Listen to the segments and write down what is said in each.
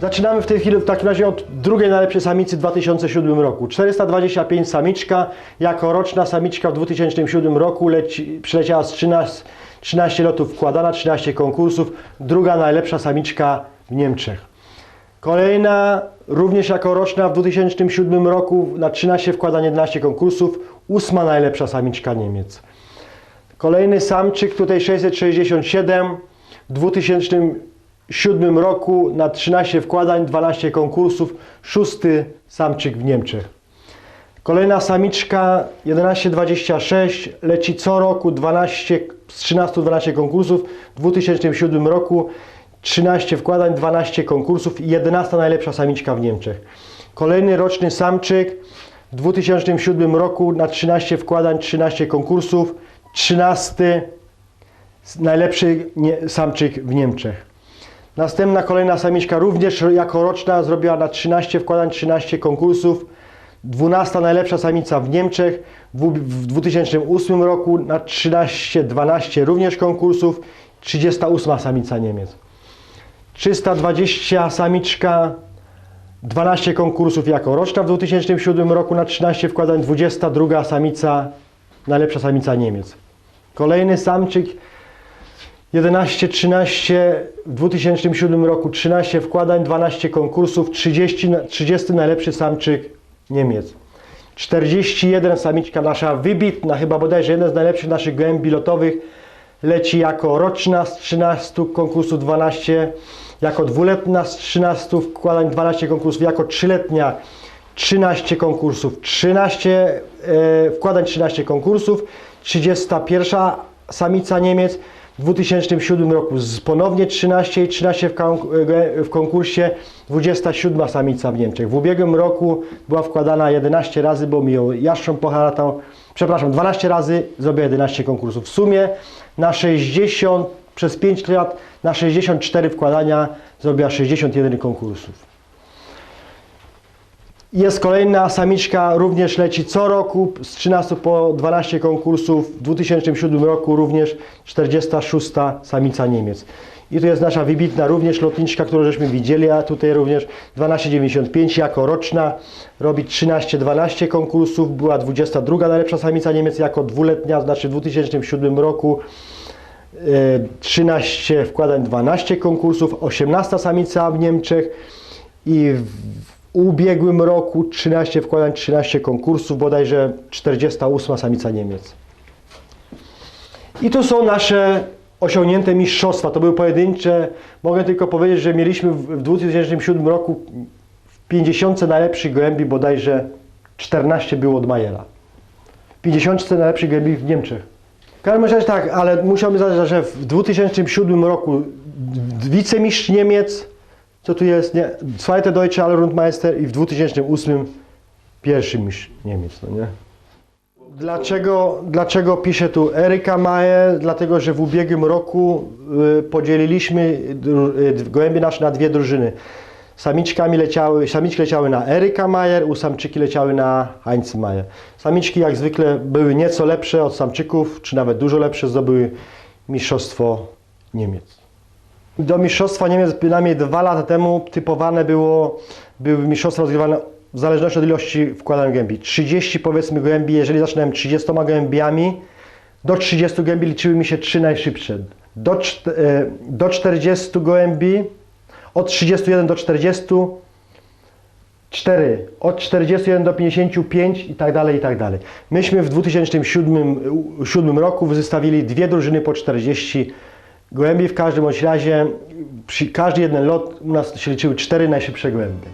Zaczynamy w tej chwili w takim razie od drugiej najlepszej samicy w 2007 roku. 425 samiczka, jako roczna samiczka w 2007 roku leci, przyleciała z 13, 13 lotów wkładana, 13 konkursów. Druga najlepsza samiczka w Niemczech. Kolejna, również jako roczna w 2007 roku na 13 wkładanie 11 konkursów. Ósma najlepsza samiczka Niemiec. Kolejny samczyk, tutaj 667, w 2007 roku na 13 wkładań, 12 konkursów, szósty samczyk w Niemczech. Kolejna samiczka 1126, leci co roku 12, z 13 12 konkursów, w 2007 roku 13 wkładań, 12 konkursów i 11 najlepsza samiczka w Niemczech. Kolejny roczny samczyk w 2007 roku na 13 wkładań, 13 konkursów, 13 najlepszy samczyk w Niemczech. Następna kolejna samiczka również jako roczna zrobiła na 13 wkładań, 13 konkursów. 12 najlepsza samica w Niemczech w, w 2008 roku na 13-12 również konkursów. 38 samica Niemiec. 320 samiczka 12 konkursów jako roczna w 2007 roku na 13 wkładań, 22 samica, najlepsza samica Niemiec. Kolejny samczyk 11-13 w 2007 roku 13 wkładań, 12 konkursów, 30, na- 30 najlepszy samczyk Niemiec. 41 samiczka nasza wybitna, chyba bodajże jeden z najlepszych naszych gołębi lotowych, leci jako roczna z 13 konkursów 12, jako dwuletnia z 13 wkładań 12 konkursów, jako trzyletnia 13 konkursów, 13 e, wkładań 13 konkursów, 31 samica Niemiec w 2007 roku ponownie 13 i 13 w, kon- e, w konkursie 27 samica w Niemczech. W ubiegłym roku była wkładana 11 razy, bo mi ją jastrząb poharatał, przepraszam, 12 razy zrobię 11 konkursów. W sumie na 60, przez 5 lat na 64 wkładania zrobiła 61 konkursów. Jest kolejna samiczka, również leci co roku, z 13 po 12 konkursów. W 2007 roku również 46 samica Niemiec. I tu jest nasza wybitna również lotniczka, którą żeśmy widzieli, a tutaj również 1295 jako roczna. Robi 13-12 konkursów, była 22 najlepsza samica Niemiec jako dwuletnia, znaczy w 2007 roku. E, 13 wkładań, 12 konkursów, 18 samica w Niemczech i w ubiegłym roku 13 wkładań, 13 konkursów, bodajże 48 samica Niemiec. I to są nasze osiągnięte mistrzostwa. To były pojedyncze. Mogę tylko powiedzieć, że mieliśmy w w 2007 roku w 50 najlepszych gołębi bodajże 14 było od Majera. W 50 najlepszych gołębi w Niemczech. W każdym tak, ale musiałbym zaznaczyć, że w 2007 roku wicemistrz Niemiec, co tu jest, nie, Zweite Deutsche Allrundmeister i w 2008 pierwszy mistrz Niemiec, no nie? Dlaczego, dlaczego piszę tu Eryka Mayer? Dlatego, że w ubiegłym roku y, podzieliliśmy y, gołębie nasze na dwie drużyny. Samiczkami leciały, samiczki leciały na Eryka Mayer, u samczyki leciały na Heinz Mayer. Samiczki jak zwykle były nieco lepsze od samczyków, czy nawet dużo lepsze, zdobyły Mistrzostwo Niemiec. Do Mistrzostwa Niemiec przynajmniej dwa lata temu typowane było, były mistrzostwa rozgrywane w zależności od ilości wkładanych gołębi. 30 powiedzmy gołębi, jeżeli zaczynałem 30 gołębiami, do 30 gołębi liczyły mi się trzy najszybsze. Do, e, do 40 gołębi, od 31 do 40, 4, od 41 do 55 i tak dalej, i tak dalej. Myśmy w 2007 7 roku wystawili dwie drużyny po 40 gołębi. W każdym bądź razie, przy każdy jeden lot u nas się liczyły cztery najszybsze gołębie.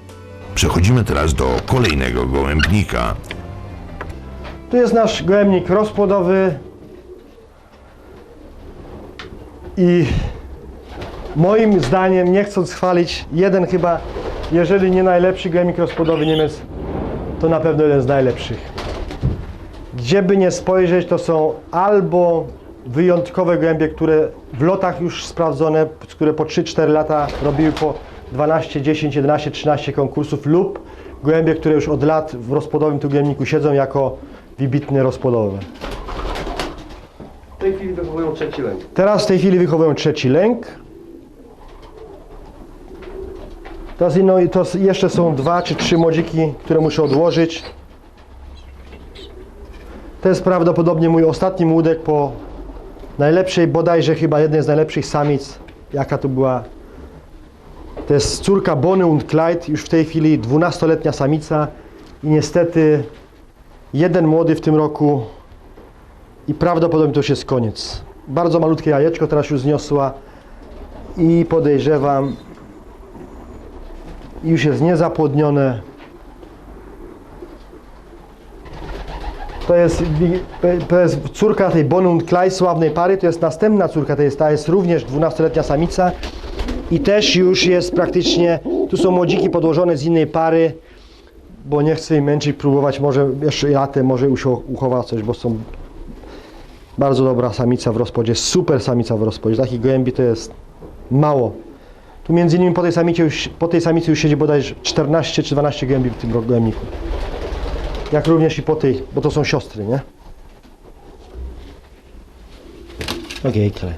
Przechodzimy teraz do kolejnego gołębnika. Tu jest nasz gołębnik rozpłodowy i moim zdaniem, nie chcąc chwalić, jeden chyba, jeżeli nie najlepszy gołębnik rozpłodowy Niemiec, to na pewno jeden z najlepszych. Gdzie by nie spojrzeć, to są albo wyjątkowe gołębie, które w lotach już sprawdzone, które po 3-4 lata robiły po 12, 10, 11, 13 konkursów lub gołębie, które już od lat w rozpłodowym tu gołębniku siedzą jako wybitne rozpłodowe. W tej chwili wychowują trzeci lęk. Teraz w tej chwili wychowują trzeci lęk. Teraz ino, to jeszcze są dwa czy trzy młodziki, które muszę odłożyć. To jest prawdopodobnie mój ostatni młodek po najlepszej, bodajże chyba jednej z najlepszych samic, jaka to była. To jest córka Bonnie und Clyde, już w tej chwili 12-letnia samica i niestety jeden młody w tym roku i prawdopodobnie to już jest koniec. Bardzo malutkie jajeczko teraz już zniosła i podejrzewam już jest niezapłodnione. To jest, to jest córka tej Bonnie und Clyde sławnej pary, to jest następna córka, to jest, ta jest również 12-letnia samica i też już jest praktycznie, tu są młodziki podłożone z innej pary, bo nie chcę im męczyć, próbować może jeszcze latem, może uchowa coś, bo są bardzo dobra samica w rozpodzie, super samica w rozpodzie, takich gołębi to jest mało. Tu między innymi po tej samicy już, po tej samicy już siedzi bodajże 14 czy 12 gołębi w tym gołębniku. Jak również i po tej, bo to są siostry, nie? Okej, okay,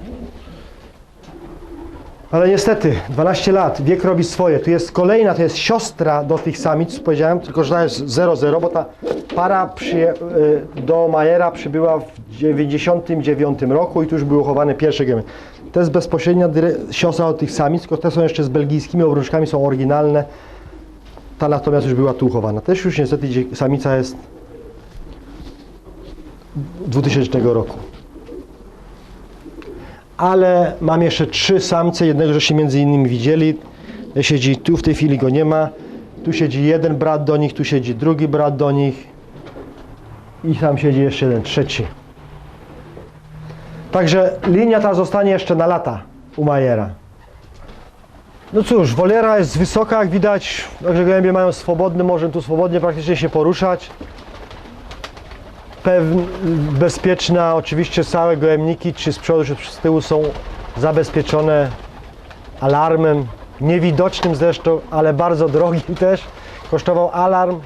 Ale niestety, 12 lat, wiek robi swoje. Tu jest kolejna, to jest siostra do tych samic, powiedziałem, tylko że ta jest 0-0, bo ta para przyje, y, do Majera przybyła w 99 roku i tu już były chowane pierwsze gemy. To jest bezpośrednia siostra od tych samic, tylko te są jeszcze z belgijskimi obrączkami, są oryginalne. Ta natomiast już była tu uchowana. Też już niestety samica jest 2000 roku. Ale mam jeszcze trzy samce, jednego żeście między innymi widzieli. Siedzi tu, w tej chwili go nie ma. Tu siedzi jeden brat do nich, tu siedzi drugi brat do nich. I tam siedzi jeszcze jeden, trzeci. Także linia ta zostanie jeszcze na lata u Majera. No cóż, woliera jest wysoka, jak widać, także gołębie mają swobodny, może tu swobodnie praktycznie się poruszać. Pewn, bezpieczna, oczywiście całe gołębniki, czy z przodu, czy z tyłu są zabezpieczone alarmem, niewidocznym zresztą, ale bardzo drogim też. Kosztował alarm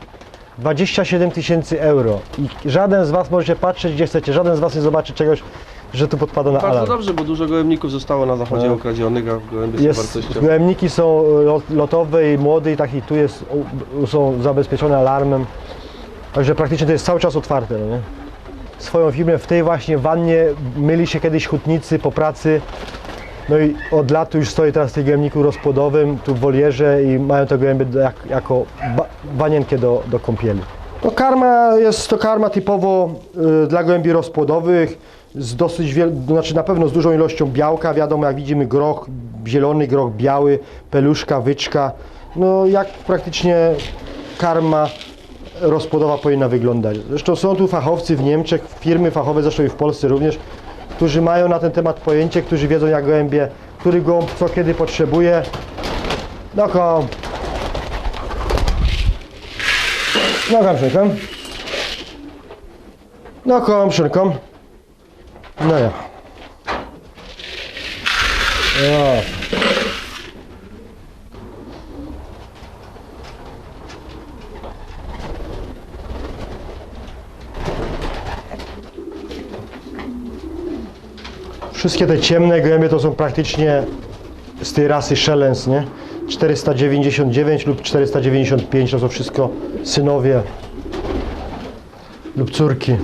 27 tysięcy euro i żaden z Was możecie patrzeć gdzie chcecie, żaden z Was nie zobaczy czegoś, że tu podpada na Bardzo alarm. dobrze, bo dużo gołębników zostało na zachodzie No. okradzionych, a gołębie są Jest, wartościowe. gołębniki są lot- lotowe i młode i tak i tu jest, u- są zabezpieczone alarmem. Także praktycznie to jest cały czas otwarte. No nie? Swoją firmę w tej właśnie wannie myli się kiedyś hutnicy po pracy. No i od lat już stoi teraz w tej gołębniku rozpłodowym, tu w wolierze i mają te gołębie do- jak, jako ba, wanienkę do, do kąpieli. To karma jest to karma typowo y, dla gołębi rozpłodowych z dosyć wiel, znaczy na pewno z dużą ilością białka, wiadomo jak widzimy groch zielony, groch biały, peluszka, wyczka. No jak praktycznie karma rozpłodowa powinna wyglądać. Zresztą są tu fachowcy w Niemczech, firmy fachowe, zresztą i w Polsce również, którzy mają na ten temat pojęcie, którzy wiedzą jak gołębie, który gołąb co kiedy potrzebuje. No kom. No kom, szynkom. No kom, szynkom. No ja. O. Wszystkie te ciemne gołębie to są praktycznie z tej rasy Shellens, nie? 499 lub 495 to są wszystko synowie lub córki.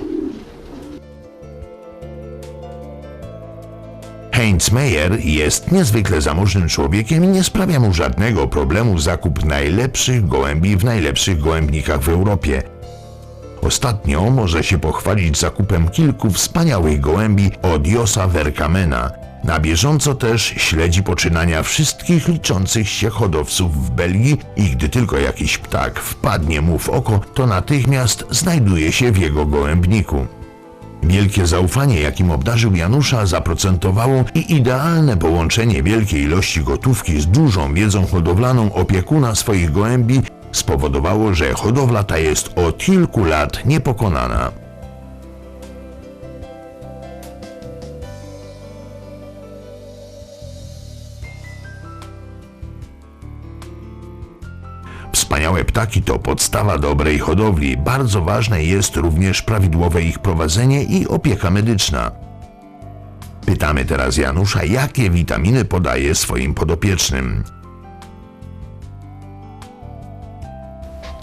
Heinz Meyer jest niezwykle zamożnym człowiekiem i nie sprawia mu żadnego problemu zakup najlepszych gołębi w najlepszych gołębnikach w Europie. Ostatnio może się pochwalić zakupem kilku wspaniałych gołębi od Josa Werkamena. Na bieżąco też śledzi poczynania wszystkich liczących się hodowców w Belgii i gdy tylko jakiś ptak wpadnie mu w oko, to natychmiast znajduje się w jego gołębniku. Wielkie zaufanie, jakim obdarzył Janusza, zaprocentowało i idealne połączenie wielkiej ilości gotówki z dużą wiedzą hodowlaną opiekuna swoich gołębi spowodowało, że hodowla ta jest od kilku lat niepokonana. Wspaniałe ptaki to podstawa dobrej hodowli. Bardzo ważne jest również prawidłowe ich prowadzenie i opieka medyczna. Pytamy teraz Janusza, jakie witaminy podaje swoim podopiecznym.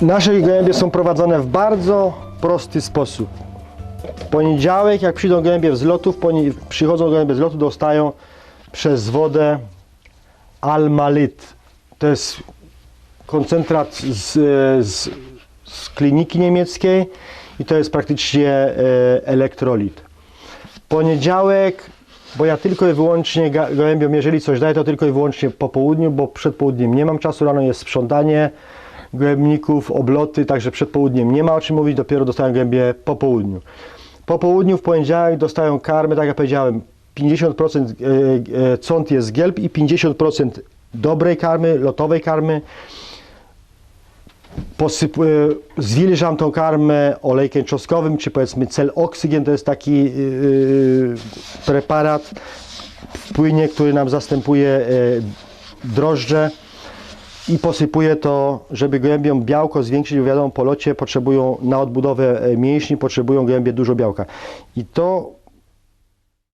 Nasze gołębie są prowadzone w bardzo prosty sposób. W poniedziałek, jak przyjdą gołębie z lotu, przychodzą gołębie z lotu, dostają przez wodę almalit. To jest koncentrat z, z, z kliniki niemieckiej i to jest praktycznie e, elektrolit. Poniedziałek, bo ja tylko i wyłącznie gołębiom, jeżeli coś daję, to tylko i wyłącznie po południu, bo przed południem nie mam czasu, rano jest sprzątanie gołębników, obloty, także przed południem nie ma o czym mówić, dopiero dostają gołębie po południu. Po południu w poniedziałek dostają karmy, tak jak powiedziałem, 50% e, e, cąt jest z gelb i 50% dobrej karmy, lotowej karmy. Posyp, e, zwilżam tą karmę olejkiem czosnkowym, czy powiedzmy cel oksygen, to jest taki e, preparat w płynie, który nam zastępuje e, drożdże i posypuję to, żeby gołębiom białko zwiększyć, bo wiadomo, po locie potrzebują na odbudowę mięśni, potrzebują gołębie dużo białka. I to